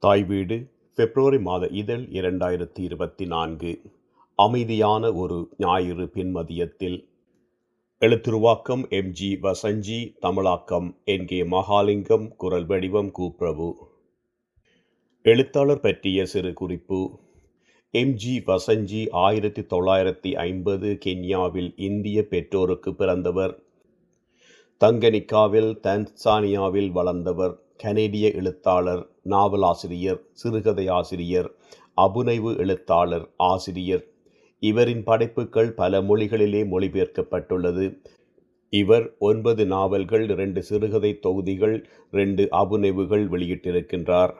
தாய் வீடு பிப்ரவரி மாத இதழ் இரண்டாயிரத்தி இருபத்தி நான்கு. அமைதியான ஒரு ஞாயிறு பின்மதியத்தில் எழுத்துருவாக்கம் எம்ஜி வசஞ்சி தமிழாக்கம் என் கே மகாலிங்கம் குரல் வடிவம் கூப்பிரபு எழுத்தாளர் பற்றிய சிறு குறிப்பு. எம்ஜி வசஞ்சி ஆயிரத்தி தொள்ளாயிரத்தி ஐம்பது கென்யாவில் இந்திய பெற்றோருக்கு பிறந்தவர். தங்கனிக்காவில் தன்சானியாவில் வளர்ந்தவர். கனேடிய எழுத்தாளர் நாவலாசிரியர் சிறுகதை ஆசிரியர் அபுனைவு எழுத்தாளர் ஆசிரியர். இவரின் படைப்புகள் பல மொழிகளிலே மொழிபெயர்க்கப்பட்டுள்ளது. இவர் ஒன்பது நாவல்கள் இரண்டு சிறுகதை தொகுதிகள் ரெண்டு அபுனைவுகள் வெளியிட்டிருக்கின்றார்.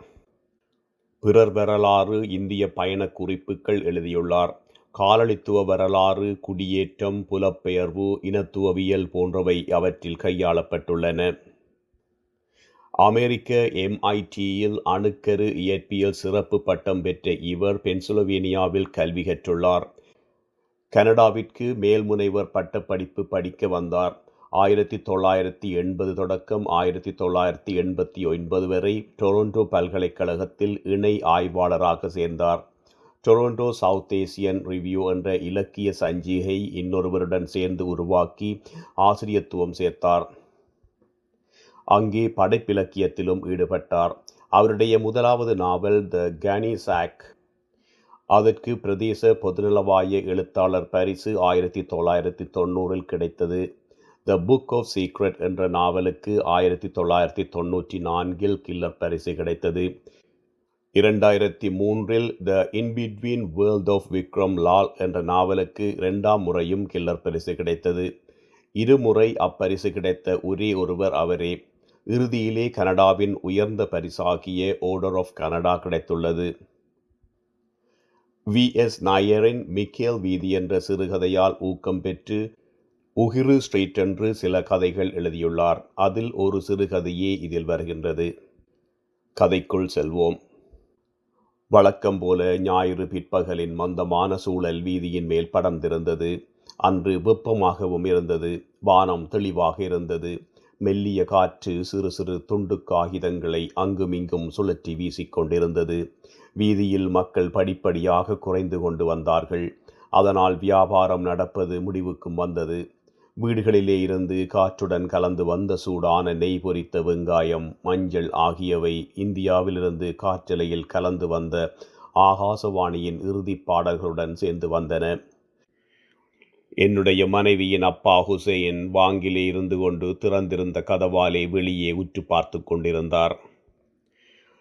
பிறர் வரலாறு இந்திய பயண குறிப்புகள் எழுதியுள்ளார். காலனித்துவ வரலாறு குடியேற்றம் புலப்பெயர்வு இனத்துவவியல் போன்றவை அவற்றில் கையாளப்பட்டுள்ளன. அமெரிக்க எம்ஐடியில் அணுக்கரு இயற்பியல் சிறப்பு பட்டம் பெற்ற இவர் பென்சிலோவேனியாவில் கல்வி கற்றுள்ளார். கனடாவிற்கு மேல்முனைவர் பட்டப்படிப்பு படிக்க வந்தார். ஆயிரத்தி தொள்ளாயிரத்தி எண்பது தொடக்கம் ஆயிரத்தி தொள்ளாயிரத்தி எண்பத்தி ஒன்பது வரை டொரண்டோ பல்கலைக்கழகத்தில் இணை ஆய்வாளராக சேர்ந்தார். டொரண்டோ சவுத் ஏசியன் ரிவ்யூ என்ற இலக்கிய சஞ்சிகை இன்னொருவருடன் சேர்ந்து உருவாக்கி ஆசிரியத்துவம் சேர்த்தார். அங்கே படைப்பிலக்கியத்திலும் ஈடுபட்டார். அவருடைய முதலாவது நாவல் த கேனிசாக் அதற்கு பிரதேச பொதுநலவாய எழுத்தாளர் பரிசு ஆயிரத்தி தொள்ளாயிரத்தி தொண்ணூறில் கிடைத்தது. த புக் ஆஃப் சீக்ரெட் என்ற நாவலுக்கு ஆயிரத்தி தொள்ளாயிரத்தி தொண்ணூற்றி நான்கில் கில்லர் பரிசு கிடைத்தது. இரண்டாயிரத்தி மூன்றில் the in between world of Vikram Lal என்ற நாவலுக்கு இரண்டாம் முறையும் கில்லர் பரிசு கிடைத்தது. இருமுறை அப்பரிசு கிடைத்த ஒரே ஒருவர் அவரே. இறுதியிலே கனடாவின் உயர்ந்த பரிசாகிய ஓர்டர் ஆஃப் கனடா கிடைத்துள்ளது. வி எஸ் நாயரின் மிக்கேல் வீதி என்ற சிறுகதையால் ஊக்கம் பெற்று உகிரு ஸ்ட்ரீட் என்று சில கதைகள் எழுதியுள்ளார். அதில் ஒரு சிறுகதையே இதில் வருகின்றது. கதைக்குள் செல்வோம். வழக்கம் போல ஞாயிறு பிற்பகலின் மந்தமான சூழல் வீதியின் மேல் படர்ந்திருந்தது. அன்று வெப்பமாகவும் இருந்தது. வானம் தெளிவாக இருந்தது. மெல்லிய காற்று சிறு சிறு துண்டு காகிதங்களை அங்குமிங்கும் சுழற்றி வீசிக்கொண்டிருந்தது. வீதியில் மக்கள் படிப்படியாக குறைந்து கொண்டு வந்தார்கள். அதனால் வியாபாரம் நடப்பது முடிவுக்கும் வந்தது. வீடுகளிலே இருந்து காற்றுடன் கலந்து வந்த சூடான நெய் பொரித்த வெங்காயம் மஞ்சள் ஆகியவை இந்தியாவிலிருந்து காற்றலையில் கலந்து வந்த ஆகாசவாணியின் இறுதிப் பாடல்களுடன் சேர்ந்து வந்தன. என்னுடைய மனைவியின் அப்பா ஹுசேன் வாங்கிலே இருந்து கொண்டு திறந்திருந்த கதவாலே வெளியே உற்று பார்த்து கொண்டிருந்தார்.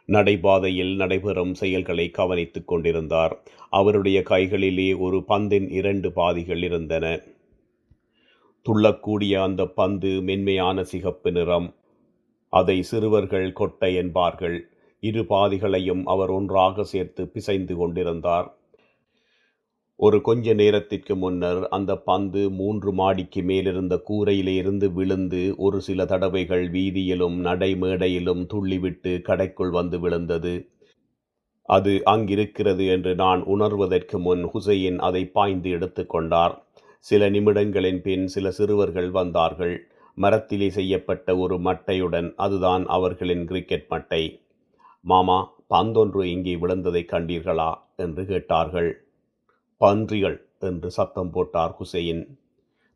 நடைபாதையில் நடைபெறும் செயல்களை கவனித்துக் கொண்டிருந்தார். அவருடைய கைகளிலே ஒரு பந்தின் இரண்டு பாதிகள் இருந்தன. துள்ளக்கூடிய அந்த பந்து மென்மையான சிகப்பு நிறம். அதை சிறுவர்கள் கொட்டை என்பார்கள். இரு பாதிகளையும் அவர் ஒன்றாக சேர்த்து பிசைந்து கொண்டிருந்தார். ஒரு கொஞ்ச நேரத்திற்கு முன்னர் அந்த பந்து மூன்று மாடிக்கு மேலிருந்த கூரையிலிருந்து விழுந்து ஒரு சில தடவைகள் வீதியிலும் நடைமேடையிலும் துள்ளிவிட்டு கடைக்குள் வந்து விழுந்தது. அது அங்கிருக்கிறது என்று நான் உணர்வதற்கு முன் ஹுசைன் அதை பாய்ந்து எடுத்துக்கொண்டார் சில நிமிடங்களின் பின் சில சிறுவர்கள் வந்தார்கள். மரத்திலே செய்யப்பட்ட ஒரு மட்டையுடன் அதுதான் அவர்களின் கிரிக்கெட் மட்டை. மாமா பந்தொன்று இங்கே விழுந்ததை கண்டீர்களா? என்று கேட்டார்கள். பன்றிகள் என்று சத்தம் போட்டார் ஹுசைன்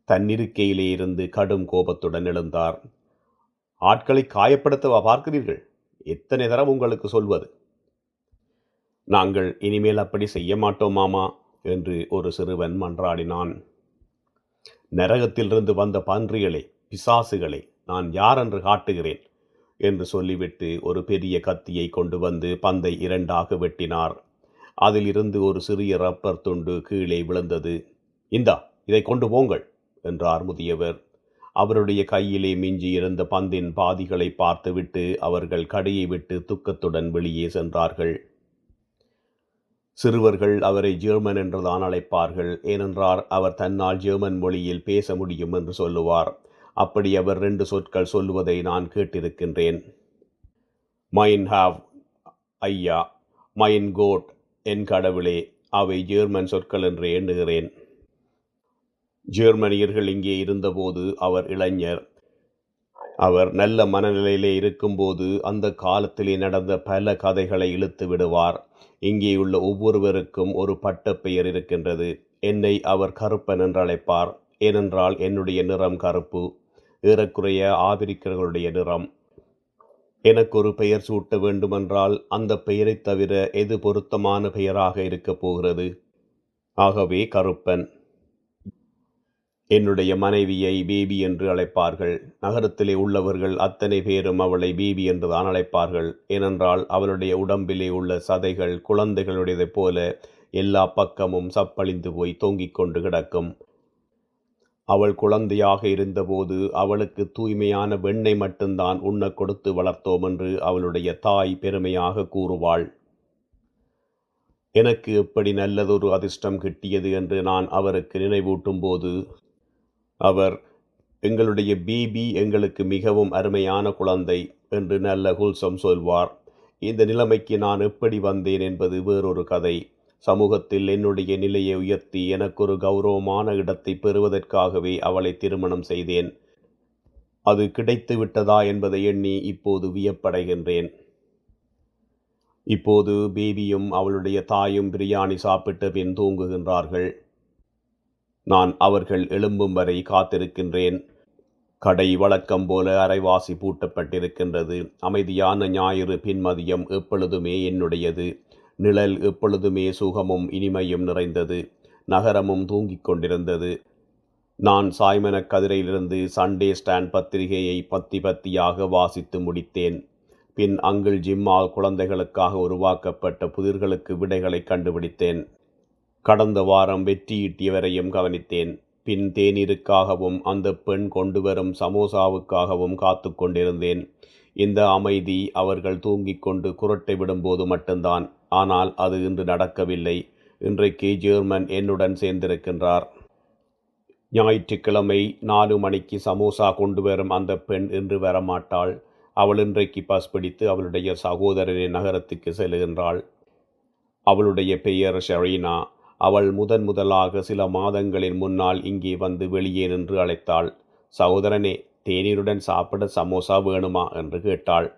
தன்னிருக்கையிலே இருந்து கடும் கோபத்துடன் எழுந்தார். ஆட்களை காயப்படுத்தவா பார்க்கிறீர்கள்? எத்தனை தரம் உங்களுக்கு சொல்வது? நாங்கள் இனிமேல் அப்படி செய்ய மாட்டோம் மாமா என்று ஒரு சிறுவன் மன்றாடினான். நரகத்திலிருந்து வந்த பன்றிகளை பிசாசுகளை நான் யார் என்று காட்டுகிறேன்? என்று சொல்லிவிட்டு ஒரு பெரிய கத்தியை கொண்டு வந்து பந்தை இரண்டாக வெட்டினார். அதிலிருந்து ஒரு சிறிய ரப்பர் துண்டு கீழே விழுந்தது. இந்தா இதை கொண்டு போங்கள் என்றார் முதியவர். அவருடைய கையிலே மிஞ்சி இருந்த பந்தின் பாதிகளை பார்த்துவிட்டு அவர்கள் கடையை விட்டு துக்கத்துடன் வெளியே சென்றார்கள். சிறுவர்கள் அவரை ஜெர்மன் என்றுதான் அழைப்பார்கள். ஏனென்றால் அவர் தன்னால் ஜெர்மன் மொழியில் பேச முடியும் என்று சொல்லுவார். அப்படி அவர் ரெண்டு சொற்கள் சொல்லுவதை நான் கேட்டிருக்கின்றேன். மைன் ஹாவ் ஐயா மைன் கோட் என் கடவுளே அவை ஜேர்மன் சொற்கள் என்று எண்ணுகிறேன். ஜேர்மனியர்கள் இங்கே இருந்தபோது அவர் இளைஞர். அவர் நல்ல மனநிலையிலே இருக்கும்போது அந்த காலத்திலே நடந்த பல கதைகளை இழுத்து விடுவார். இங்கே உள்ள ஒவ்வொருவருக்கும் ஒரு பட்டப்பெயர் இருக்கின்றது. என்னை அவர் கருப்பன் என்று அழைப்பார் ஏனென்றால் என்னுடைய நிறம் கருப்பு. ஏறக்குறைய ஆபிரிக்கர்களுடைய நிறம். எனக்கு ஒரு பெயர் சூட்ட வேண்டுமென்றால் அந்த பெயரைத் தவிர எது பொருத்தமான பெயராக இருக்கப் போகிறது? ஆகவே கருப்பன். என்னுடைய மனைவியை பேபி என்று அழைப்பார்கள். நகரத்திலே உள்ளவர்கள் அத்தனை பேரும் அவளை பேபி என்றுதான் அழைப்பார்கள். ஏனென்றால் அவளுடைய உடம்பிலே உள்ள சதைகள் குழந்தைகளுடையதைப் போல எல்லா பக்கமும் சப்பழிந்து போய் தொங்கிக் கொண்டு கிடக்கும். அவள் குழந்தையாக இருந்தபோது அவளுக்கு தூய்மையான வெண்ணை மட்டும்தான் உண்ணக் கொடுத்து வளர்த்தோம் என்று அவளுடைய தாய் பெருமையாக கூறுவாள். எனக்கு எப்படி நல்லதொரு அதிர்ஷ்டம் கிட்டியது? என்று நான் அவருக்கு நினைவூட்டும் போது அவர் எங்களுடைய பிபி எங்களுக்கு மிகவும் அருமையான குழந்தை என்று நல்ல குல்சம் சொல்வார். இந்த நிலைமைக்கு நான் எப்படி வந்தேன்? என்பது வேறொரு கதை. சமூகத்தில் என்னுடைய நிலையை உயர்த்தி எனக்கொரு கௌரவமான இடத்தை பெறுவதற்காகவே அவளை திருமணம் செய்தேன். அது கிடைத்து விட்டதா என்பதை எண்ணி இப்போது வியப்படைகின்றேன். இப்போது பேபியும் அவளுடைய தாயும் பிரியாணி சாப்பிட்ட பின் தூங்குகின்றார்கள். நான் அவர்கள் எழும்பும் வரை காத்திருக்கின்றேன். கடை வழக்கம் போல அரைவாசி பூட்டப்பட்டிருக்கின்றது. அமைதியான ஞாயிறு பின்மதியம் எப்பொழுதுமே என்னுடையது. நிழல் எப்பொழுதுமே சுகமும் இனிமையும் நிறைந்தது. நகரமும் தூங்கிக் கொண்டிருந்தது. நான் சாய்மன கதிரையிலிருந்து சண்டே ஸ்டாண்ட் பத்திரிகையை பத்தி பத்தியாக வாசித்து முடித்தேன். பின் அங்கிள் ஜிம்மால் குழந்தைகளுக்காக உருவாக்கப்பட்ட புதிர்களுக்கு விடைகளை கண்டுபிடித்தேன். கடந்த வாரம் வெற்றியீட்டியவரையும் கவனித்தேன். பின் தேநீருக்காகவும் அந்த பெண் கொண்டு வரும் சமோசாவுக்காகவும் காத்து கொண்டிருந்தேன். இந்த அமைதி அவர்கள் தூங்கிக் கொண்டு குரட்டை விடும்போது மட்டும்தான். ஆனால் அது இன்று நடக்கவில்லை. இன்றைக்கு ஜேர்மன் என்னுடன் சேர்ந்திருக்கின்றார். ஞாயிற்றுக்கிழமை நாலு மணிக்கு சமோசா கொண்டு வரும் அந்த பெண் இன்று வரமாட்டாள். அவள் இன்றைக்கு பஸ் பிடித்து அவளுடைய சகோதரனின் நகரத்துக்கு செல்கின்றாள். அவளுடைய பெயர் ஷரீனா. அவள் முதன் முதலாக சில மாதங்களின் முன்னால் இங்கே வந்து வெளியே நின்று அழைத்தாள். சகோதரனே தேநீருடன் சாப்பிட சமோசா வேணுமா? என்று கேட்டாள்.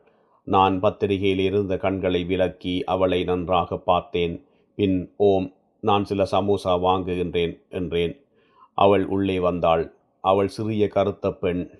நான் பத்திரிகையில் இருந்த கண்களை விலக்கி அவளை நன்றாக பார்த்தேன். பின் ஓம் நான் சில சமோசா வாங்குகின்றேன் என்றேன். அவள் உள்ளே வந்தாள். அவள் சிறிய கருத்த பெண்.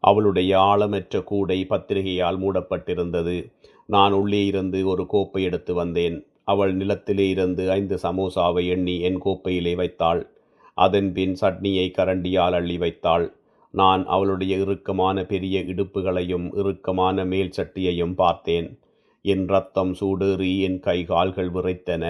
அவளுடைய ஆழமற்ற கூடை பத்திரிகையால் மூடப்பட்டிருந்தது. நான் உள்ளே இருந்து ஒரு கோப்பை எடுத்து வந்தேன். அவள் நிலத்திலே இருந்து ஐந்து சமோசாவை எண்ணி என் கோப்பையிலே வைத்தாள். அதன்பின் சட்னியை கரண்டியால் அள்ளி வைத்தாள். நான் அவளுடைய இறுக்கமான பெரிய இடுப்புகளையும் இறுக்கமான மேல் சட்டியையும் பார்த்தேன். என் ரத்தம் சூடேறி என் கை கால்கள் விரைத்தன.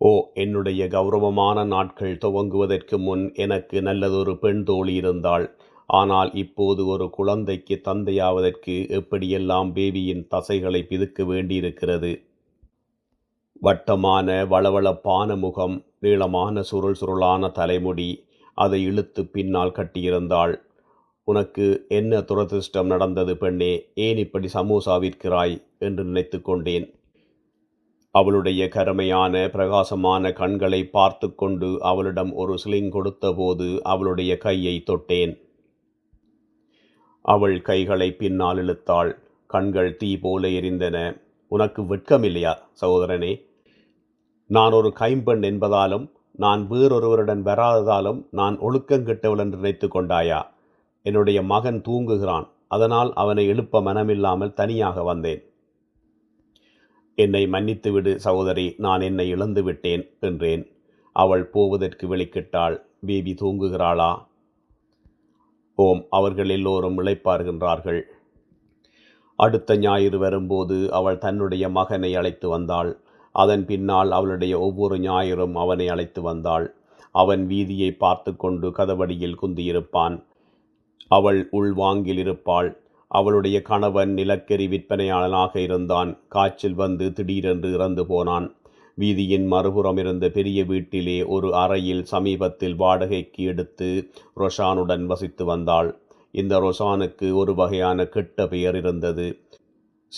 ஓ என்னுடைய கௌரவமான நாட்கள் துவங்குவதற்கு முன் எனக்கு நல்லதொரு பெண் தோழி இருந்தாள். ஆனால் இப்போது ஒரு குழந்தைக்கு தந்தையாவதற்கு எப்படியெல்லாம் பேபியின் தசைகளை பிதுக்க வேண்டியிருக்கிறது? வட்டமான வளவளப்பான முகம் நீளமான சுருள் சுருளான தலைமுடி அதை இழுத்து பின்னால் கட்டியிருந்தாள். உனக்கு என்ன துரதிருஷ்டம் நடந்தது பெண்ணே? ஏன் இப்படி சமோசா விற்கிறாய்? என்று நினைத்து கொண்டேன். அவளுடைய கருமையான பிரகாசமான கண்களை பார்த்து கொண்டு அவளிடம் ஒரு சிலிங் கொடுத்தபோது அவளுடைய கையை தொட்டேன். அவள் கைகளை பின்னால் இழுத்தாள். கண்கள் தீ போல எரிந்தன. உனக்கு வெட்கமில்லையா சகோதரனே? நான் ஒரு கைம்பெண் என்பதாலும் நான் வேறொருவருடன் வராததாலும் நான் ஒழுக்கங்கெட்டவள் என்று நினைத்து கொண்டாயா? என்னுடைய மகன் தூங்குகிறான். அதனால் அவனை எழுப்ப மனமில்லாமல் தனியாக வந்தேன். என்னை மன்னித்துவிடு சகோதரி. நான் என்னை இழந்து விட்டேன் என்றேன். அவள் போவதற்கு வெளிக்கிட்டாள் பேபி தூங்குகிறாளா? ஓம் அவர்கள் எல்லோரும் இழைப்பார்கின்றார்கள் அடுத்த ஞாயிறு வரும்போது அவள் தன்னுடைய மகனை அழைத்து வந்தாள். அதன் பின்னால் அவளுடைய ஒவ்வொரு ஞாயிறும் அவனை அழைத்து வந்தாள். அவன் வீதியை பார்த்து கொண்டு கதவடியில் குந்தியிருப்பான். அவள் உள்வாங்கில் இருப்பாள். அவளுடைய கணவன் நிலக்கரி விற்பனையாளனாக இருந்தான். காய்ச்சல் வந்து திடீரென்று இறந்து போனான். வீதியின் மறுபுறம் இருந்த பெரிய வீட்டிலே ஒரு அறையில் சமீபத்தில் வாடகைக்கு எடுத்து ரொஷானுடன் வசித்து வந்தாள். இந்த ரொஷானுக்கு ஒரு வகையான கெட்ட பெயர் இருந்தது.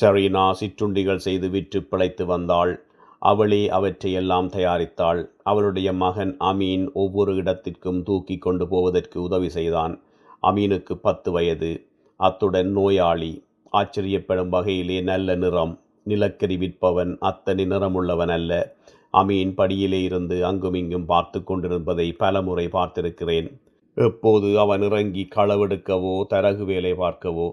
ஷரீனா சிற்றுண்டிகள் செய்து விற்று பிழைத்து வந்தாள். அவளே அவற்றையெல்லாம் தயாரித்தாள். அவளுடைய மகன் அமீன் ஒவ்வொரு இடத்திற்கும் தூக்கி கொண்டு போவதற்கு உதவி செய்தான். அமீனுக்கு பத்து வயது. அத்துடன் நோயாளி. ஆச்சரியப்படும் வகையிலே நல்ல நிறம். நிலக்கரி விற்பவன் அத்தனை நிறமுள்ளவன் அல்ல அமீன் படியிலே இருந்து அங்குமிங்கும் பார்த்து கொண்டிருப்பதை பலமுறை பார்த்திருக்கிறேன். எப்போது அவன் இறங்கி களவெடுக்கவோ தரகு வேலை பார்க்கவோ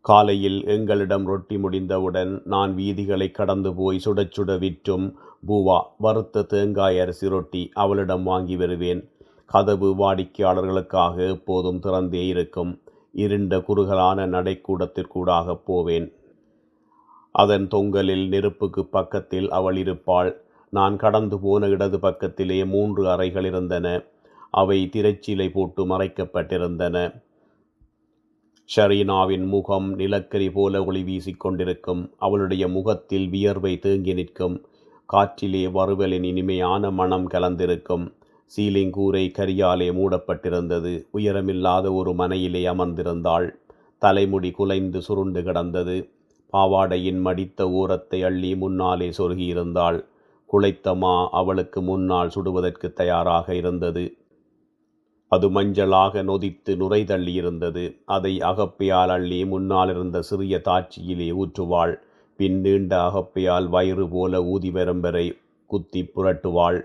காலையில் எங்களிடம் ரொட்டி முடிந்தவுடன் நான் வீதிகளை கடந்து போய் சுட சுட விற்றும் பூவா வறுத்த தேங்காய் அரிசி ரொட்டி அவளிடம் வாங்கி வருவேன். கதவு வாடிக்கையாளர்களுக்காக எப்போதும் திறந்தே இருக்கும். இருண்ட குறுகலான நடைக்கூடத்திற்கூடாக போவேன். அதன் தொங்கலில் நெருப்புக்கு பக்கத்தில் அவள் இருப்பாள். நான் கடந்து போன இடது பக்கத்திலே மூன்று அறைகள் இருந்தன. அவை திரைச்சீலை போட்டு மறைக்கப்பட்டிருந்தன. ஷரீனாவின் முகம் நிலக்கரி போல ஒளி வீசிக் கொண்டிருக்கும். அவளுடைய முகத்தில் வியர்வை தேங்கி நிற்கும். காற்றிலே வறுவலின் இனிமையான மனம் கலந்திருக்கும். சீலிங் கூரை கரியாலே மூடப்பட்டிருந்தது. உயரமில்லாத ஒரு மனையிலே அமர்ந்திருந்தாள். தலைமுடி குலைந்து சுருண்டு கிடந்தது. பாவாடையின் மடித்த ஓரத்தை அள்ளி முன்னாலே சொருகியிருந்தாள். குளைத்தமா அவளுக்கு முன்னால் சுடுவதற்கு தயாராக இருந்தது. அது மஞ்சளாக நொதித்து நுரை தள்ளியிருந்தது அதை அகப்பையால் அள்ளி முன்னால் இருந்த சிறிய தாட்சியிலே ஊற்றுவாள். பின் நீண்ட அகப்பையால் வயிறு போல ஊதி வரம்பரை குத்தி புரட்டுவாள்.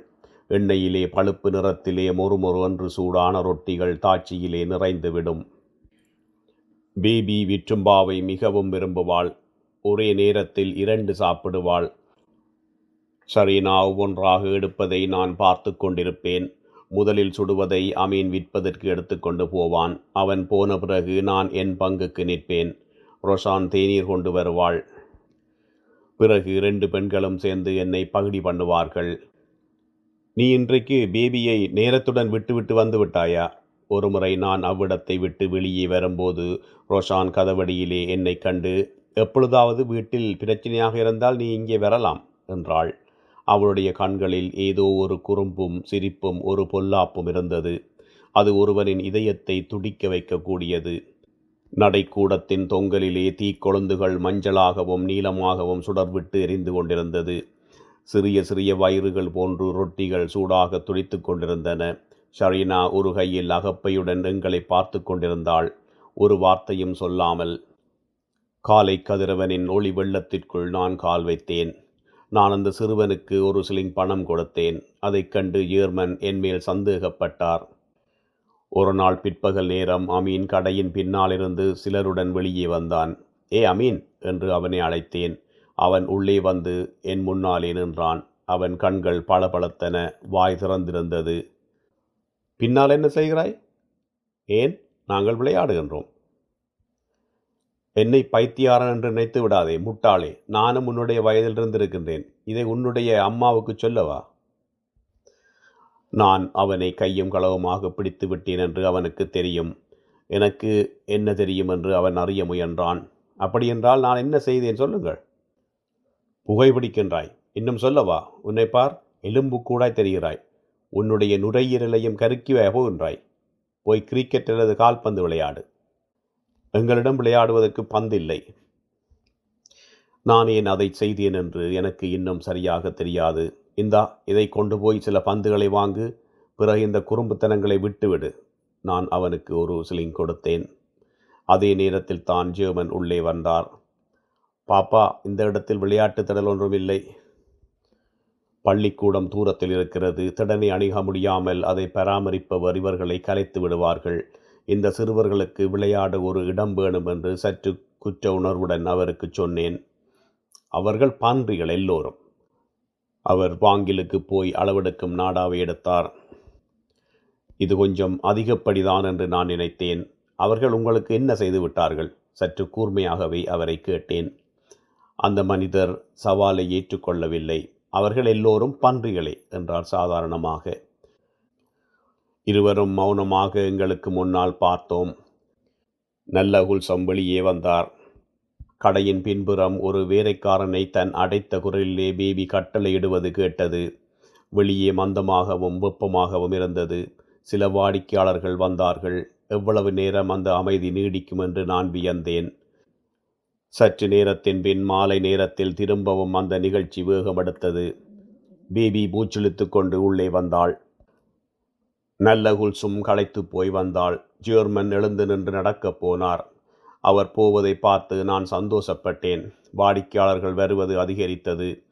எண்ணெயிலே பழுப்பு நிறத்திலே மொறுமொறு என்று சூடான ரொட்டிகள் தாட்சியிலே நிறைந்துவிடும். பேபி விற்றும்பாவை மிகவும் விரும்புவாள். ஒரே நேரத்தில் இரண்டு சாப்பிடுவாள். சரீனா ஒவ்வொன்றாக எடுப்பதை நான் பார்த்து கொண்டிருப்பேன். முதலில் சுடுவதை அமீன் விற்பதற்கு எடுத்துக்கொண்டு போவான். அவன் போன பிறகு நான் என் பங்குக்கு நிற்பேன். ரொஷான் தேநீர் கொண்டு வருவாள். பிறகு இரண்டு பெண்களும் சேர்ந்து என்னை பகுடி பண்ணுவார்கள். நீ இன்றைக்கு பேபியை நேரத்துடன் விட்டுவிட்டு வந்து விட்டாயா? ஒருமுறை நான் அவ்விடத்தை விட்டு வெளியே வரும்போது ரோஷான் கதவடியிலே என்னை கண்டு எப்பொழுதாவது வீட்டில் பிரச்சனையாக இருந்தால் நீ இங்கே வரலாம் என்றாள். அவளுடைய கண்களில் ஏதோ ஒரு குறும்பும் சிரிப்பும் ஒரு பொல்லாப்பும் இருந்தது. அது ஒருவனின் இதயத்தை துடிக்க வைக்கக்கூடியது. நடைக்கூடத்தின் தொங்கலிலே தீக்கொழுந்துகள் மஞ்சளாகவும் நீளமாகவும் சுடர்விட்டு எரிந்து கொண்டிருந்தது. சிறிய சிறிய வயிறுகள் போன்று ரொட்டிகள் சூடாக துடித்து கொண்டிருந்தன. ஷரீனா ஒரு கையில் அகப்பையுடன் எங்களை பார்த்து கொண்டிருந்தாள். ஒரு வார்த்தையும் சொல்லாமல் காலை கதிரவனின் ஒளி வெள்ளத்திற்குள் நான் கால் வைத்தேன். நான் அந்த சிறுவனுக்கு ஒரு சிலிங் பணம் கொடுத்தேன். அதைக் கண்டு ஏர்மன் என்மேல் சந்தேகப்பட்டார். ஒரு நாள் பிற்பகல் நேரம் அமீன் கடையின் பின்னாலிருந்து சிலருடன் வெளியே வந்தான். ஏ அமீன்! என்று அவனை அழைத்தேன். அவன் உள்ளே வந்து என் முன்னாலே நின்றான். அவன் கண்கள் பளபளத்தன வாய் திறந்திருந்தது. பின்னால் என்ன செய்கிறாய்? ஏன்? நாங்கள் விளையாடுகின்றோம். என்னை பைத்தியாரன் என்று நினைத்து விடாதே முட்டாளே. நானும் உன்னுடைய வயதில் இருந்திருக்கின்றேன். இதை உன்னுடைய அம்மாவுக்கு சொல்லவா? நான் அவனை கையும் களவுமாக பிடித்து விட்டேன் என்று அவனுக்கு தெரியும். எனக்கு என்ன தெரியும் என்று அவன் அறிய முயன்றான். அப்படியென்றால் நான் என்ன செய்தேன் சொல்லுங்கள். புகைப்பிடிக்கின்றாய் இன்னும் சொல்லவா? உன்னை பார் எலும்பு கூடாய் தெரிகிறாய். உன்னுடைய நுரையீரலையும் கருக்கி போகின்றாய். போய் கிரிக்கெட் அல்லது கால்பந்து விளையாடு. எங்களிடம் விளையாடுவதற்கு பந்தில்லை. நான் ஏன் அதை செய்தேன் என்று எனக்கு இன்னும் சரியாக தெரியாது. இந்தா இதை கொண்டு போய் சில பந்துகளை வாங்கு. பிறகு இந்த குறும்புத்தனங்களை விட்டுவிடு. நான் அவனுக்கு ஒரு சிலிங் கொடுத்தேன். அதே நேரத்தில் தான் ஜேர்மன் உள்ளே வந்தார். பாப்பா இந்த இடத்தில் விளையாட்டு திடல் ஒன்றும் இல்லை பள்ளிக்கூடம் தூரத்தில் இருக்கிறது. திடனை அணுக முடியாமல் அதை பராமரிப்பவர் இவர்களை கலைத்து விடுவார்கள். இந்த சிறுவர்களுக்கு விளையாட ஒரு இடம் வேணும் என்று சற்று குற்ற உணர்வுடன் அவருக்கு சொன்னேன். அவர்கள் பான்றிகள் எல்லோரும். அவர் வாங்கிலுக்கு போய் அளவெடுக்கும் நாடாவை எடுத்தார். இது கொஞ்சம் அதிகப்படிதான் என்று நான் நினைத்தேன். அவர்கள் உங்களுக்கு என்ன செய்து விட்டார்கள்? சற்று கூர்மையாகவே அவரை கேட்டேன். அந்த மனிதர் சவாலை ஏற்றுக்கொள்ளவில்லை. அவர்கள் எல்லோரும் பன்றிகளே என்றார் சாதாரணமாக. இருவரும் மௌனமாக எங்களுக்கு முன்னால் பார்த்தோம். நல்ல குல்சம் வெளியே வந்தார். கடையின் பின்புறம் ஒரு வேலைக்காரனை தன் அடைத்த குரலிலே பேபி கட்டளையிடுவது கேட்டது. வெளியே மந்தமாகவும் வெப்பமாகவும் இருந்தது. சில வாடிக்கையாளர்கள் வந்தார்கள். எவ்வளவு நேரம் அந்த அமைதி நீடிக்கும் என்று நான் வியந்தேன். சற்று நேரத்தின் பின் மாலை நேரத்தில் திரும்பவும் அந்த நிகழ்ச்சி வேகமெடுத்தது. பேபி மூச்சிழுத்து கொண்டு உள்ளே வந்தாள். நல்ல குல்சும் களைத்துப் போய் வந்தாள். ஜேர்மன் எழுந்து நின்று நடக்கப் போனார். அவர் போவதை பார்த்து நான் சந்தோஷப்பட்டேன். வாடிக்கையாளர்கள் வருவது அதிகரித்தது.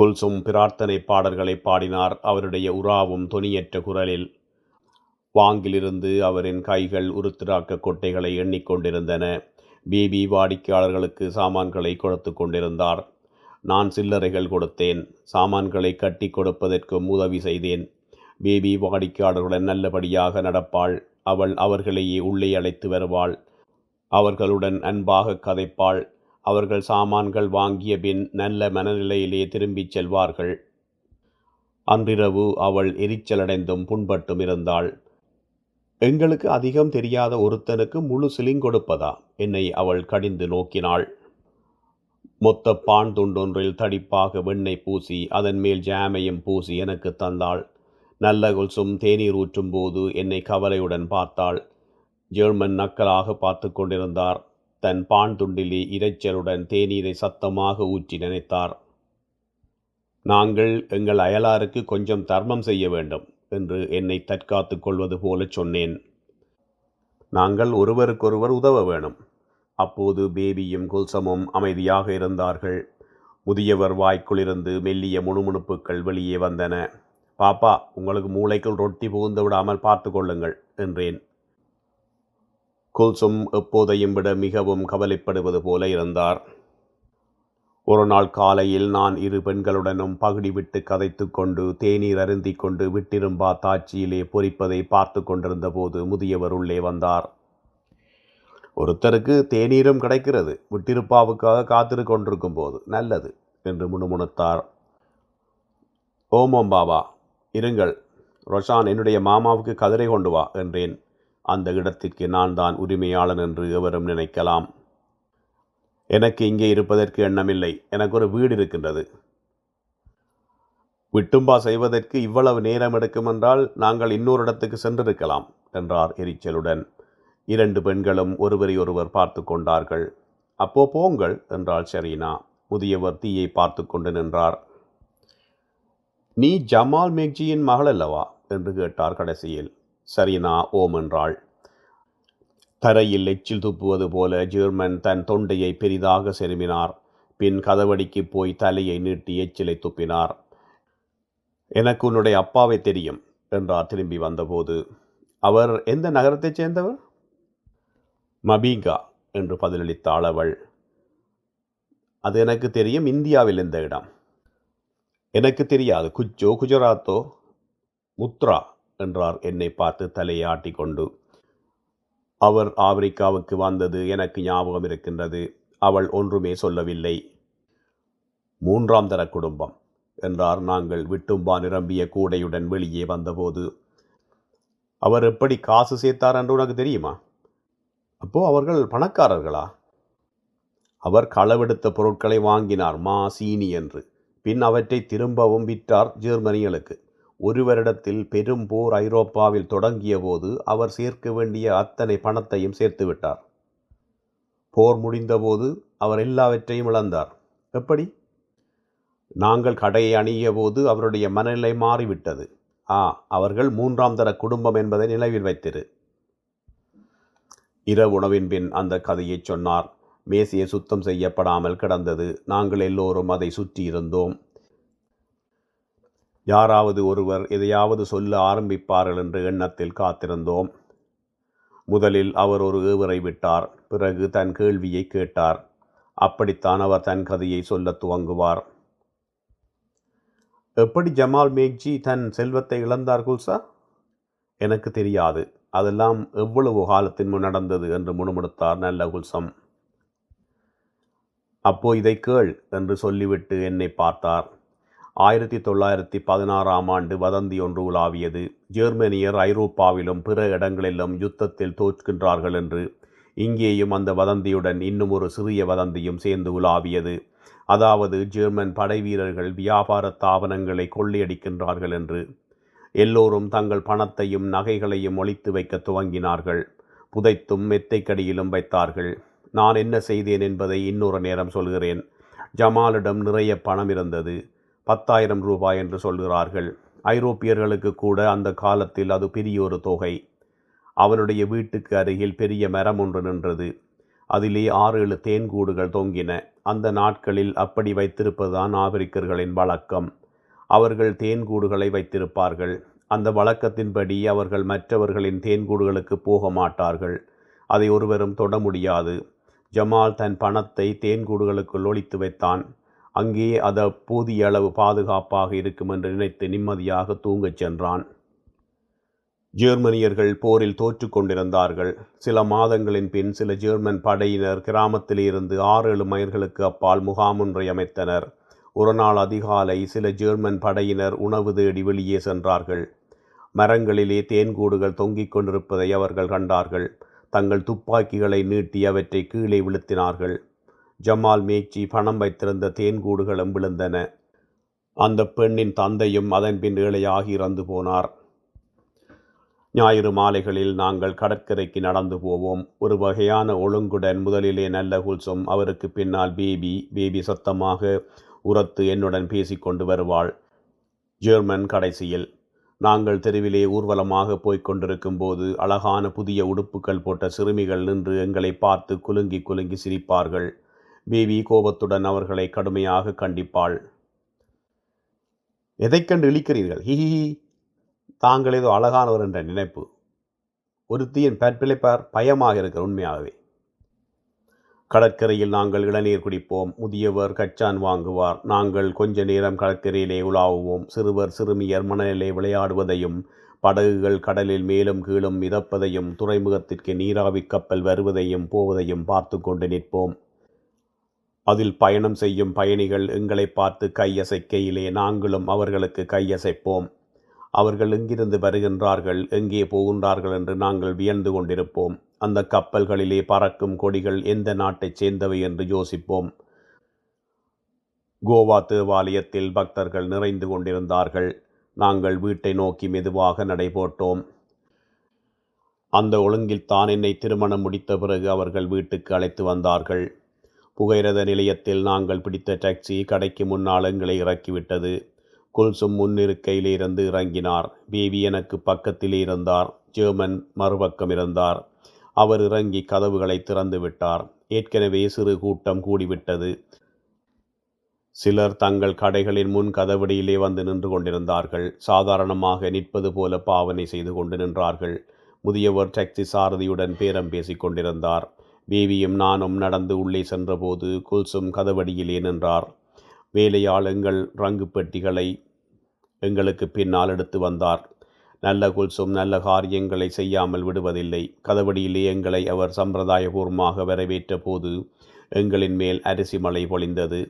குல்சும் பிரார்த்தனை பாடல்களை பாடினார். அவருடைய உறாவும் தொனியற்ற குரலில் வாங்கிலிருந்து அவரின் கைகள் உருத்திராக்க கொட்டைகளை எண்ணிக்கொண்டிருந்தன பிபி வாடிக்கையாளர்களுக்கு சாமான்களை கொடுத்து கொண்டிருந்தார். நான் சில்லறைகள் கொடுத்தேன். சாமான்களை கட்டி கொடுப்பதற்கும் உதவி செய்தேன். பேபி வாடிக்கையாளர்களுடன் நல்லபடியாக நடப்பாள். அவள் அவர்களையே உள்ளே அழைத்து வருவாள். அவர்களுடன் அன்பாக கதைப்பாள். அவர்கள் சாமான்கள் வாங்கிய பின் நல்ல மனநிலையிலே திரும்பிச் செல்வார்கள். அன்றிரவு அவள் எரிச்சலடைந்தும் புண்பட்டும் இருந்தாள். எங்களுக்கு அதிகம் தெரியாத ஒருத்தனுக்கு முழு சிலிங் கொடுப்பதா? என்னை அவள் கடிந்து நோக்கினாள். மொத்த பான் துண்டொன்றில் தடிப்பாக வெண்ணெய் பூசி அதன் மேல் ஜாமையும் பூசி எனக்கு தந்தாள். நல்ல கொல்சும் தேநீர் ஊற்றும் போது என்னை கவலையுடன் பார்த்தாள். ஜெர்மன் நக்கலாக பார்த்து கொண்டிருந்தார். தன் பான் துண்டிலே இரைச்சலுடன் தேநீரை சத்தமாக ஊற்றி நினைத்தார். நாங்கள் எங்கள் அயலாருக்கு கொஞ்சம் தர்மம் செய்ய வேண்டும் என்று என்னை தற்காத்து கொள்வது போல சொன்னேன். நாங்கள் ஒருவருக்கொருவர் உதவ வேணும். அப்போது பேபியும் குல்சமும் அமைதியாக இருந்தார்கள். முதியவர் வாய்க்குள்ளிருந்து மெல்லிய முணுமுணுப்புக்கள் வெளியே வந்தன. பாப்பா உங்களுக்கு மூளைக்குள் ரொட்டி புகுந்து விடாமல் பார்த்து கொள்ளுங்கள் என்றேன். குல்சும் எப்போதையும் விட மிகவும் கவலைப்படுவது போல இருந்தார். ஒரு நாள் காலையில் நான் இரு பெண்களுடனும் பகுடி விட்டு கதைத்து கொண்டு தேநீர் அருந்தி கொண்டு விட்டிரும்பா தாட்சியிலே பொறிப்பதை பார்த்து கொண்டிருந்த போது முதியவர் உள்ளே வந்தார். ஒருத்தருக்கு தேநீரும் கிடைக்கிறது விட்டிருப்பாவுக்காக காத்திரு கொண்டிருக்கும் போது நல்லது என்று முணுமுணுத்தார். ஓமோம் பாபா. இருங்கள். ரொஷான் என்னுடைய மாமாவுக்கு கதிரை கொண்டு வா என்றேன். அந்த இடத்திற்கு நான் தான் உரிமையாளன் என்று எவரும் நினைக்கலாம். எனக்கு இங்கே இருப்பதற்கு எண்ணமில்லை. எனக்கு ஒரு வீடு இருக்கின்றது. விட்டும்பா செய்வதற்கு இவ்வளவு நேரம் எடுக்கும் என்றால் நாங்கள் இன்னொரு இடத்துக்கு சென்றிருக்கலாம் என்றார் எரிச்சலுடன். இரண்டு பெண்களும் ஒருவரை ஒருவர் பார்த்து கொண்டார்கள். அப்போ போங்கள் என்றாள் ஷரீனா. முதியவர் தீயை பார்த்து கொண்டு நின்றார். நீ ஜமால் மேக்ஜியின் மகள் அல்லவா? என்று கேட்டார் கடைசியில். சரினா ஓம் என்றாள். தரையில் எச்சில் துப்புவது போல ஜெர்மன் தன் தொண்டையை பெரிதாக செருமினார். பின் கதவடிக்கு போய் தலையை நீட்டி எச்சிலை துப்பினார். எனக்கு உன்னுடைய அப்பாவை தெரியும் என்றார் திரும்பி வந்தபோது. அவர் எந்த நகரத்தைச் சேர்ந்தவர்? மபீகா என்று பதிலளித்தாள் அவள். அது எனக்கு தெரியும் இந்தியாவில் இந்த இடம். எனக்கு தெரியாது. குச்சோ குஜராத்தோ முத்ரா என்றார் என்னை பார்த்து தலையை ஆட்டிக்கொண்டு அவர் ஆப்பிரிக்காவுக்கு வந்தது எனக்கு ஞாபகம் இருக்கின்றது. அவள் ஒன்றுமே சொல்லவில்லை. மூன்றாம் தர குடும்பம் என்றார். நாங்கள் விட்டும்பா நிரம்பிய கூடையுடன் வெளியே வந்தபோது. அவர் எப்படி காசு சேர்த்தார் என்று உனக்கு தெரியுமா? அப்போ அவர்கள் பணக்காரர்களா? அவர் களவெடுத்த பொருட்களை வாங்கினார் மா சீனி என்று. பின் அவற்றை திரும்பவும் விற்றார் ஜெர்மனிகளுக்கு. ஒரு வருடத்தில் பெரும் போர் ஐரோப்பாவில் தொடங்கிய போது அவர் சேர்க்க வேண்டிய அத்தனை பணத்தையும் சேர்த்து விட்டார். போர் முடிந்தபோது அவர் எல்லாவற்றையும் இழந்தார். எப்படி? நாங்கள் கடையை அணிய போது அவருடைய மனநிலை மாறிவிட்டது. ஆ அவர்கள் மூன்றாம் தர குடும்பம் என்பதை நினைவில் வைத்திரு. இரவு உணவின் பின் அந்த கதையை சொன்னார். மேசையை சுத்தம் செய்யப்படாமல் கிடந்தது. நாங்கள் எல்லோரும் அதை சுற்றி இருந்தோம் யாராவது ஒருவர் எதையாவது சொல்ல ஆரம்பிப்பார்கள் என்ற எண்ணத்தில் காத்திருந்தோம். முதலில் அவர் ஒரு ஏவரை விட்டார். பிறகு தன் கேள்வியை கேட்டார். அப்படித்தான் அவர் தன் கதையை சொல்ல துவங்குவார். எப்படி ஜமால் மேக்ஜி தன் செல்வத்தை இழந்தார் குல்சா? எனக்கு தெரியாது. அதெல்லாம் எவ்வளவு காலத்தின் முன் நடந்தது? என்று முணுமுணுத்தார் நல்ல குல்சம். அப்போ இதை கேள் என்று சொல்லிவிட்டு என்னை பார்த்தார். ஆயிரத்தி தொள்ளாயிரத்தி பதினாறாம் ஆண்டு வதந்தி ஒன்று உலாவியது. ஜெர்மனியர் ஐரோப்பாவிலும் பிற இடங்களிலும் யுத்தத்தில் தோற்கின்றார்கள் என்று இங்கேயும் அந்த வதந்தியுடன் இன்னும் ஒரு சிறிய வதந்தியும் சேர்ந்து உலாவியது. அதாவது ஜெர்மன் படைவீரர்கள் வியாபார தாபனங்களை கொள்ளையடிக்கின்றார்கள் என்று. எல்லோரும் தங்கள் பணத்தையும் நகைகளையும் ஒழித்து வைக்க துவங்கினார்கள். புதைத்தும் மெத்தைக்கடியிலும் வைத்தார்கள். நான் என்ன செய்தேன் என்பதை இன்னொரு நேரம் சொல்கிறேன். ஜமாலிடம் நிறைய பணம் இருந்தது. பத்தாயிரம் ரூபாய் என்று சொல்கிறார்கள். ஐரோப்பியர்களுக்கு கூட அந்த காலத்தில் அது பெரிய ஒரு தொகை. அவனுடைய வீட்டுக்கு அருகில் பெரிய மரம் ஒன்று நின்றது. அதிலே ஆறு ஏழு தேன்கூடுகள் தொங்கின. அந்த நாட்களில் அப்படி வைத்திருப்பதுதான் நாகரிகர்களின் வழக்கம். அவர்கள் தேன்கூடுகளை வைத்திருப்பார்கள். அந்த வழக்கத்தின்படி அவர்கள் மற்றவர்களின் தேன்கூடுகளுக்கு போக மாட்டார்கள். அதை ஒருவரும் தொட முடியாது. ஜமால் தன் பணத்தை தேன்கூடுகளுக்குள் ஒளித்து வைத்தான். அங்கே அது போதிய அளவு பாதுகாப்பாக இருக்கும் என்று நினைத்து நிம்மதியாக தூங்கச் சென்றான். ஜெர்மனியர்கள் போரில் தோற்று கொண்டிருந்தார்கள். சில மாதங்களின் பின் சில ஜெர்மன் படையினர் கிராமத்திலிருந்து ஆறு ஏழு மைல்களுக்கு அப்பால் முகாமொன்றை அமைத்தனர். ஒரு நாள் அதிகாலை சில ஜெர்மன் படையினர் உணவு தேடி வெளியே சென்றார்கள். மரங்களிலே தேன்கூடுகள் தொங்கிக் கொண்டிருப்பதை அவர்கள் கண்டார்கள். தங்கள் துப்பாக்கிகளை நீட்டி அவற்றை கீழே விழுத்தினார்கள். ஜமால் மேய்ச்சி பணம் வைத்திருந்த தேன்கூடுகளும் விழுந்தன. அந்த பெண்ணின் தந்தையும் அதன் பின் ஏழையாகி இறந்து போனார். ஞாயிறு மாலைகளில் நாங்கள் கடற்கரைக்கு நடந்து போவோம். ஒரு வகையான ஒழுங்குடன் முதலிலே நல்ல குல்சும் அவருக்கு பின்னால் பேபி பேபி சத்தமாக உரத்து என்னுடன் பேசிக்கொண்டு வருவாள். ஜெர்மன் கடைசியில் நாங்கள் தெருவிலே ஊர்வலமாக போய்க் கொண்டிருக்கும் போது அழகான புதிய உடுப்புகள் போட்ட சிறுமிகள் நின்று எங்களை பார்த்து குலுங்கி குலுங்கி சிரிப்பார்கள். பேபி கோபத்துடன் அவர்களை கடுமையாக கண்டிப்பாள். எதைக்கண்டு இழிக்கிறீர்கள்? ஹிஹி தாங்கள் ஏதோ அழகானவர் என்ற நினைப்பு. ஒருத்தியின் பற்பிழைப்பார் பயமாக இருக்கிற உண்மையாகவே. கடற்கரையில் நாங்கள் இளநீர் குடிப்போம். முதியவர் கச்சான் வாங்குவார். நாங்கள் கொஞ்ச நேரம் கடற்கரையிலே உலாவுவோம். சிறுவர் சிறுமியர் மணலிலே விளையாடுவதையும் படகுகள் கடலில் மேலும் கீழும் மிதப்பதையும் துறைமுகத்திற்கு நீராவி கப்பல் வருவதையும் போவதையும் பார்த்து கொண்டு நிற்போம். அதில் பயணம் செய்யும் பயணிகள் எங்களை பார்த்து கையசைக்கையிலே நாங்களும் அவர்களுக்கு கையசைப்போம். அவர்கள் எங்கிருந்து வருகின்றார்கள் எங்கே போகின்றார்கள் என்று நாங்கள் வியந்து கொண்டிருப்போம். அந்த கப்பல்களிலே பறக்கும் கொடிகள் எந்த நாட்டைச் சேர்ந்தவை என்று யோசிப்போம். கோவா தேவாலயத்தில் பக்தர்கள் நிறைந்து கொண்டிருந்தார்கள். நாங்கள் வீட்டை நோக்கி மெதுவாக நடைபோட்டோம். அந்த ஒழுங்கில் தான் என்னை திருமணம் முடித்த பிறகு அவர்கள் வீட்டுக்கு அழைத்து வந்தார்கள். புகையிரத நிலையத்தில் நாங்கள் பிடித்த டாக்ஸி கடைக்கு முன்னால் எங்களை இறக்கிவிட்டது. குல்சும் முன்னிருக்கையிலிருந்து இறங்கினார். பேபி எனக்கு பக்கத்தில் இருந்தார். ஜெர்மன் மறுபக்கம் இருந்தார். அவர் இறங்கி கதவுகளை திறந்து விட்டார். ஏற்கனவே சிறு கூட்டம் கூடிவிட்டது. சிலர் தங்கள் கடைகளின் முன் கதவடியிலே வந்து நின்று கொண்டிருந்தார்கள். சாதாரணமாக நிற்பது போல பாவனை செய்து கொண்டு நின்றார்கள். முதியவர் டாக்ஸி சாரதியுடன் பேரம் பேசிக் கொண்டிருந்தார். பேபியும் நானும் நடந்து உள்ளே சென்றபோது குல்சும் கதவடியிலே நின்றார். வேலையாள் எங்கள் ரங்கு பெட்டிகளை எங்களுக்கு பின்னால் எடுத்து வந்தார். நல்ல குல்சும் நல்ல காரியங்களை செய்யாமல் விடுவதில்லை. கதவடியிலே எங்களை அவர் சம்பிரதாயபூர்வமாக வரவேற்ற போது எங்களின் மேல் அரிசி மழை பொழிந்தது.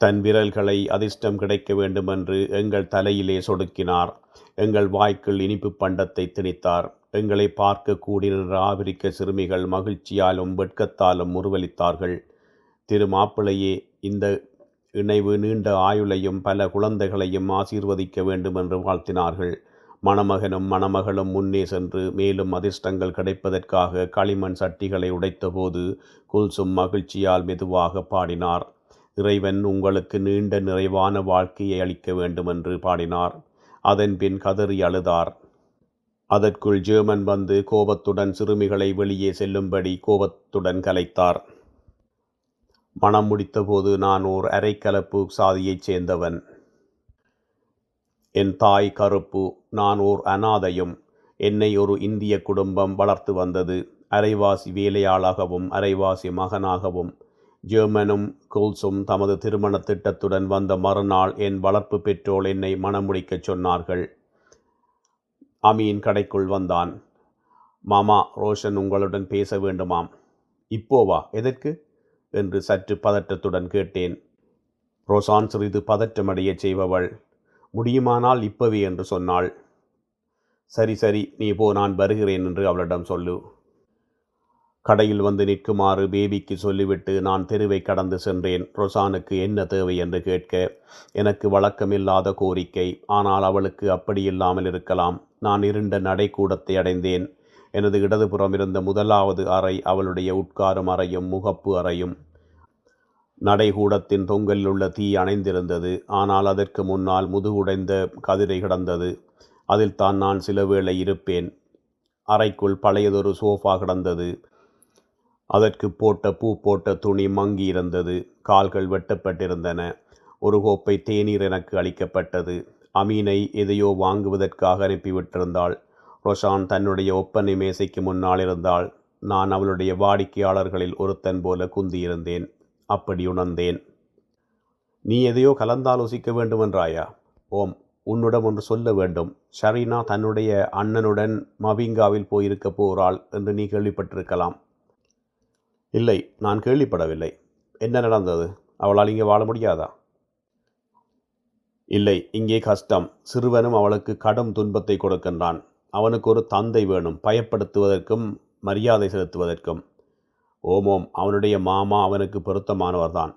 தன் விரல்களை அதிர்ஷ்டம் கிடைக்க வேண்டுமென்று எங்கள் தலையிலே சொடுக்கினார். எங்கள் வாய்க்குள் இனிப்பு பண்டத்தை திணித்தார். எங்களை பார்க்க கூடி நின்ற ஆபிரிக்க சிறுமிகள் மகிழ்ச்சியாலும் வெட்கத்தாலும் முருவலித்தார்கள் திரு மாப்பிள்ளையே இந்த இணைவு நீண்ட ஆயுளையும் பல குழந்தைகளையும் ஆசீர்வதிக்க வேண்டும் என்று வாழ்த்தினார்கள். மணமகனும் மணமகளும் முன்னே சென்று மேலும் அதிர்ஷ்டங்கள் கிடைப்பதற்காக களிமண் சட்டிகளை உடைத்தபோது குல்சும் மகிழ்ச்சியால் மெதுவாக பாடினார். இறைவன் உங்களுக்கு நீண்ட நிறைவான வாழ்க்கையை அளிக்க வேண்டும் என்று பாடினார். அதன் பின் கதறி அழுதார். அதற்குள் ஜெர்மன் வந்து கோபத்துடன் சிறுமிகளை வெளியே செல்லும்படி கோபத்துடன் கலைத்தார். மனம் முடித்தபோது நான் ஓர் அரைக்கலப்பு சாதியைச் சேர்ந்தவன். என் தாய் கருப்பு நான் ஓர் அனாதையும். என்னை ஒரு இந்திய குடும்பம் வளர்த்து வந்தது. அரைவாசி வேலையாளாகவும் அரைவாசி மகனாகவும். ஜெர்மனும் கோல்ஸும் தமது திருமண திட்டத்துடன் வந்த மறுநாள் என் வளர்ப்பு பெற்றோர் என்னை மணமுடிக்கச் சொன்னார்கள். அமீன் கடைக்குள் வந்தான். மாமா ரோஷன் உங்களுடன் பேச வேண்டுமாம். இப்போவா எதற்கு? என்று சற்று பதற்றத்துடன் கேட்டேன். ரோசான் சிறிது பதற்றமடைய செய்பவள் முடியுமானால் இப்பவே என்று சொன்னாள். சரி சரி நீ போ நான் வருகிறேன் என்று அவளிடம் சொல்லு. கடையில் வந்து நிற்குமாறு பேபிக்கு சொல்லிவிட்டு நான் தெருவை கடந்து சென்றேன். ரொசானுக்கு என்ன தேவை என்று கேட்க எனக்கு வழக்கமில்லாத கோரிக்கை ஆனால் அவளுக்கு அப்படி இல்லாமல் இருக்கலாம். நான் இருண்ட நடைக்கூடத்தை அடைந்தேன். எனது இடதுபுறம் இருந்த முதலாவது அறை அவளுடைய உட்காரும் அறையும் முகப்பு அறையும். நடைகூடத்தின் தொங்கலில் உள்ள தீ அணைந்திருந்தது. ஆனால் அதற்கு முன்னால் முதுகுடைந்த கதிரை கிடந்தது. அதில் தான் நான் சில வேளை இருப்பேன். அறைக்குள் பழையதொரு சோஃபா கிடந்தது. அதற்கு போட்ட பூ போட்ட துணி மங்கி இருந்தது. கால்கள் வெட்டப்பட்டிருந்தன. ஒரு கோப்பை தேநீர் எனக்கு அளிக்கப்பட்டது. அமீனை எதையோ வாங்குவதற்காக அனுப்பிவிட்டிருந்தாள். ரோஷான் தன்னுடைய ஒப்பனை மேசைக்கு முன்னால் இருந்தால் நான் அவளுடைய வாடிக்கையாளர்களில் ஒருத்தன் போல குந்தியிருந்தேன். அப்படி உணர்ந்தேன். நீ எதையோ கலந்தாலோசிக்க வேண்டுமென்றாயா? ஓம் உன்னிடம் ஒன்று சொல்ல வேண்டும். ஷரீனா தன்னுடைய அண்ணனுடன் மவிங்காவில் போயிருக்க போகிறாள் என்று நீ கேள்விப்பட்டிருக்கலாம். இல்லை நான் கேள்விப்படவில்லை. என்ன நடந்தது? அவளால் இங்கே வாழ முடியாதா? இல்லை இங்கே கஷ்டம். சிறுவனும் அவளுக்கு கடும் துன்பத்தை கொடுக்கின்றான். அவனுக்கு ஒரு தந்தை வேணும். பயப்படுத்துவதற்கும் மரியாதை செலுத்துவதற்கும். ஓமோம் அவனுடைய மாமா அவனுக்கு பொருத்தமானவர்தான்.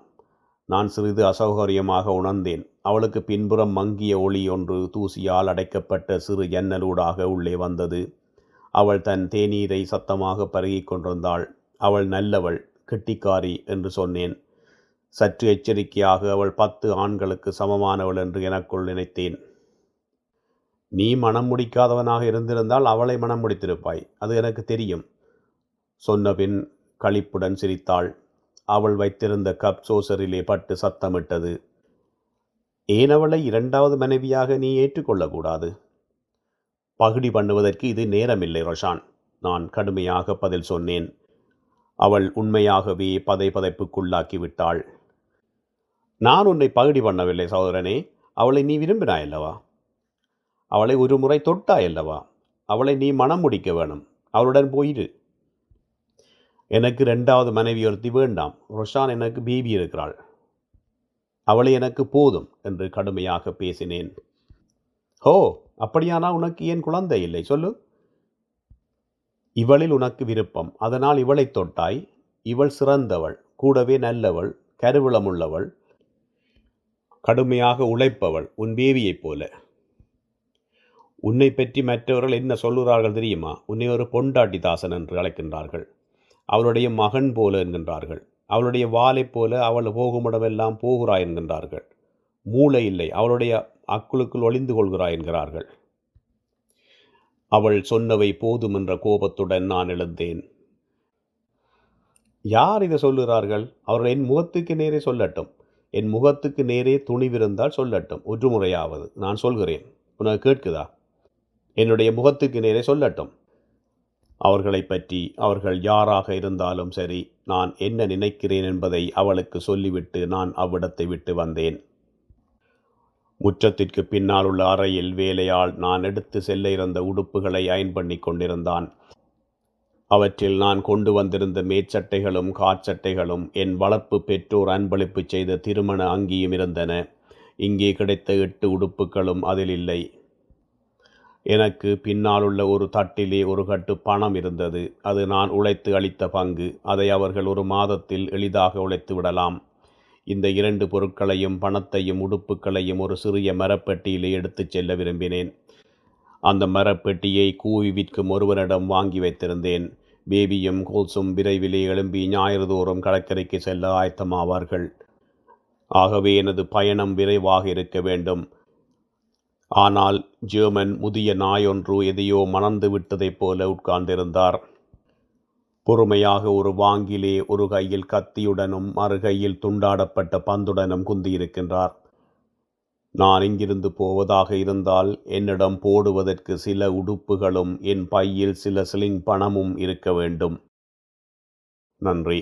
நான் சிறிது அசௌகரியமாக உணர்ந்தேன். அவளுக்கு பின்புறம் மங்கிய ஒளி ஒன்று தூசியால் அடைக்கப்பட்ட சிறு ஜன்னலூடாக உள்ளே வந்தது. அவள் தன் தேநீரை சத்தமாக பருகிக் கொண்டிருந்தாள். அவள் நல்லவள் கெட்டிக்காரி என்று சொன்னேன். சற்று எச்சரிக்கையாக அவள் பத்து ஆண்களுக்கு சமமானவள் என்று எனக்குள் நினைத்தேன். நீ மனம் முடிக்காதவனாக இருந்திருந்தால் அவளை மனம் முடித்திருப்பாய். அது எனக்கு தெரியும். சொன்னபின் களிப்புடன் சிரித்தாள். அவள் வைத்திருந்த கப் சோசரிலே பட்டு சத்தமிட்டது. ஏன் அவளை இரண்டாவது மனைவியாக நீ ஏற்றுக்கொள்ளக்கூடாது? பகுடி பண்ணுவதற்கு இது நேரமில்லை ரொஷான். நான் கடுமையாக பதில் சொன்னேன். அவள் உண்மையாகவே பதை பதைப்புக்குள்ளாக்கி விட்டாள் நான் உன்னை பகுடி பண்ணவில்லை சகோதரனே. அவளை நீ விரும்பினாயல்லவா? அவளை ஒரு முறை தொட்டாயல்லவா? அவளை நீ மனம் முடிக்க வேணும். அவளுடன் போயிரு எனக்கு ரெண்டாவது மனைவி ஒருத்தி வேண்டாம். ரொஷான் எனக்கு பேபி இருக்கிறாள். அவளை எனக்கு போதும் என்று கடுமையாக பேசினேன். ஹோ அப்படியானா உனக்கு ஏன் குழந்தை இல்லை. சொல்லு. இவளில் உனக்கு விருப்பம். அதனால் இவளை தொட்டாய். இவள் சிறந்தவள். கூடவே நல்லவள். கருவிளமுள்ளவள். கடுமையாக உழைப்பவள். உன் பேபியைப் போல. உன்னை பற்றி மற்றவர்கள் என்ன சொல்லுகிறார்கள் தெரியுமா? உன்னை ஒரு பொண்டாட்டி தாசன் என்று அழைக்கின்றார்கள். அவளுடைய மகன் போல என்கின்றார்கள். அவளுடைய வாலை போல அவள் போகுமிடமெல்லாம் போகிறாய் என்கின்றார்கள். மூளை இல்லை அவளுடைய அக்குளுக்குள் ஒளிந்து கொள்கிறாய் என்கிறார்கள். அவள் சொன்னவை போதும் என்ற கோபத்துடன் நான் எழுந்தேன். யார் இதை சொல்லுகிறார்கள்? அவர்கள் என் முகத்துக்கு நேரே சொல்லட்டும். என் முகத்துக்கு நேரே துணிவிருந்தால் சொல்லட்டும். ஒரு முறையாவது நான் சொல்கிறேன். உனக்கு கேட்குதா? என்னுடைய முகத்துக்கு நேரே சொல்லட்டும். அவர்களை பற்றி அவர்கள் யாராக இருந்தாலும் சரி நான் என்ன நினைக்கிறேன் என்பதை அவளுக்கு சொல்லிவிட்டு நான் அவ்விடத்தை விட்டு வந்தேன். முற்றத்திற்கு பின்னால் உள்ள அறையில் வேலையால் நான் எடுத்து செல்ல இருந்த உடுப்புகளை அயன் பண்ணி கொண்டிருந்தான். அவற்றில் நான் கொண்டு வந்திருந்த மேற்சட்டைகளும் காற்சட்டைகளும் என் வளர்ப்பு பெற்றோர் அன்பளிப்பு செய்த திருமண அங்கியும் இருந்தன. இங்கே கிடைத்த எட்டு உடுப்புகளும் அதில் இல்லை. எனக்கு பின்னாலுள்ள ஒரு தட்டிலே ஒரு கட்டு பணம் இருந்தது. அது நான் உழைத்து அளித்த பங்கு. அதை அவர்கள் ஒரு மாதத்தில் எளிதாக உழைத்து விடலாம். இந்த இரண்டு பொருட்களையும் பணத்தையும் உடுப்புகளையும் ஒரு சிறிய மரப்பெட்டியிலே எடுத்துச் செல்ல விரும்பினேன். அந்த மரப்பெட்டியை கூவி விற்கும் ஒருவரிடம் வாங்கி வைத்திருந்தேன். பேபியும் கோல்ஸும் விரைவிலே எழும்பி ஞாயிறு தோறும் கடற்கரைக்கு செல்ல ஆயத்தமாவார்கள். ஆகவே எனது பயணம் விரைவாக இருக்க வேண்டும். ஆனால் ஜெர்மன் முதிய நாயொன்று எதையோ மணந்து விட்டதைப் போல உட்கார்ந்திருந்தார். பொறுமையாக ஒரு வாங்கிலே ஒரு கையில் கத்தியுடனும் மறு கையில் துண்டாடப்பட்ட பந்துடனும் குந்தியிருக்கின்றார். நான் இங்கிருந்து போவதாக இருந்தால் என்னிடம் போடுவதற்கு சில உடுப்புகளும் என் பையில் சில சிலிங் பணமும் இருக்க வேண்டும். நன்றி.